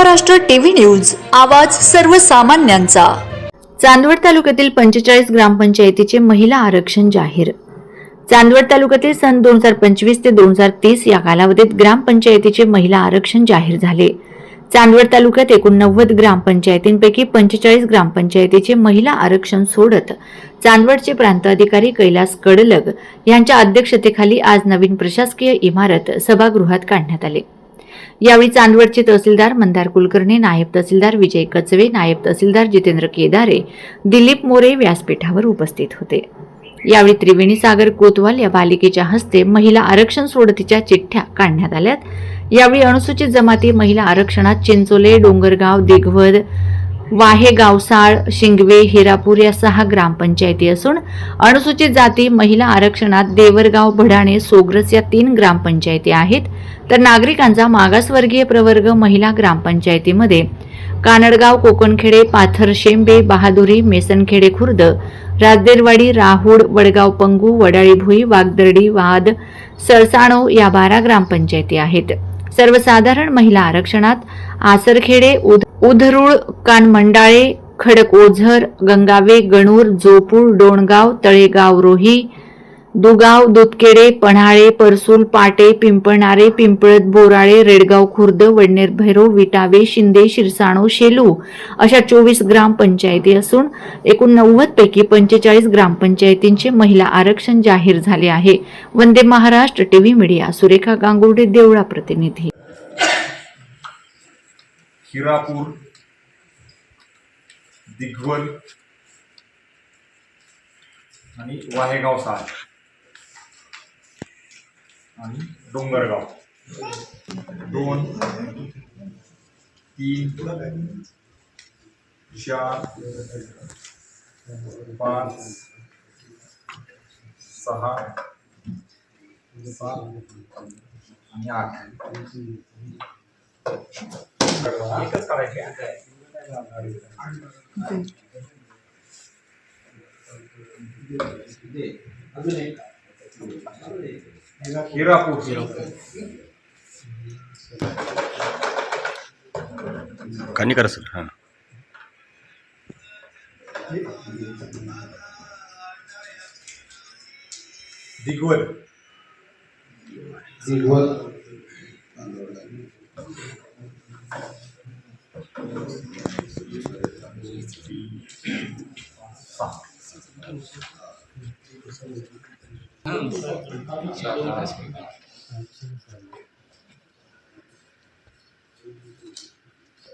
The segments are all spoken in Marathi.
महाराष्ट्र टीव्ही न्यूज आवाज सर्वसामान्यांचा. चांदवड तालुक्यातील पंचेचाळीस ग्रामपंचायतीचे महिला आरक्षण जाहीर. चांदवड तालुक्यातील सन दोन हजार पंचवीस ते दोन हजार तीस या कालावधीत ग्रामपंचायतीचे महिला आरक्षण जाहीर झाले. चांदवड तालुक्यात एकूण नव्वद ग्रामपंचायतींपैकी पंचेचाळीस ग्रामपंचायतीचे महिला आरक्षण सोडत चांदवडचे प्रांत अधिकारी कैलास कडलग यांच्या अध्यक्षतेखाली आज नवीन प्रशासकीय इमारत सभागृहात काढण्यात आले. यावेळी चांदवडचे तहसीलदार मंदार कुलकर्णी नायब तहसीलदार विजय कचवे नायब तहसीलदार जितेंद्र केदारे दिलीप मोरे व्यासपीठावर उपस्थित होते. यावेळी त्रिवेणी सागर कोतवाल या बालिकेच्या हस्ते महिला आरक्षण सोडतीच्या चिठ्ठ्या काढण्यात आल्यात. यावेळी अनुसूचित जमाती महिला आरक्षणात चिंचोले डोंगरगाव दिघवद वाहे गावसाळ शिंगवे हिरापूर या सहा ग्रामपंचायती असून अनुसूचित जाती महिला आरक्षणात देवरगाव भडाणे सोग्रस या तीन ग्रामपंचायती आहेत. तर नागरिकांचा मागासवर्गीय प्रवर्ग महिला ग्रामपंचायतीमध्ये. कानडगाव कोकणखेडे पाथर शेंबे बहादुरी मेसनखेडे खुर्द राजदेरवाडी राहुड वडगाव पंगू वडाळी भुई वागदर्डी वाद सळसाणो या बारा ग्रामपंचायती आहेत. सर्वसाधारण महिला आरक्षणात आसरखेडे उध उधरुळ कानमंडाळे खडक ओझर गंगावे गणूर जोपूर डोणगाव तळेगाव रोही दुगाव दुधकेडे पन्हाळे परसूल पाटे पिंपळणारे पिंपळत बोराळे रेडगाव खुर्द वडनेर भैरव विटावे शिंदे शिरसाणो शेलू अशा चोवीस ग्रामपंचायती असून एकूण नव्वद पैकी पंचेचाळीस ग्रामपंचायतींचे महिला आरक्षण जाहीर झाले आहे. वंदे महाराष्ट्र टीव्ही मीडिया सुरेखा गांगुर्डे देवळा प्रतिनिधी. हिरापूर दिग्वल आणि वाहेगाव साल आणि डोंगरगाव. दोन तीन चार पाच सहा आठ. एकच काढायची? हिरापूर. कानी करा सर हां. दिग्वल. सहा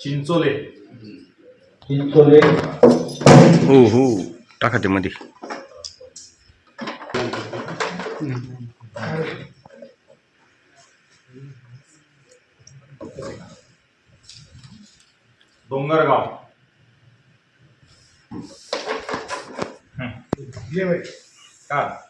चिंचोले. चिंचोले. हो हो. टाका ते मध्ये. डोंगरगाव. का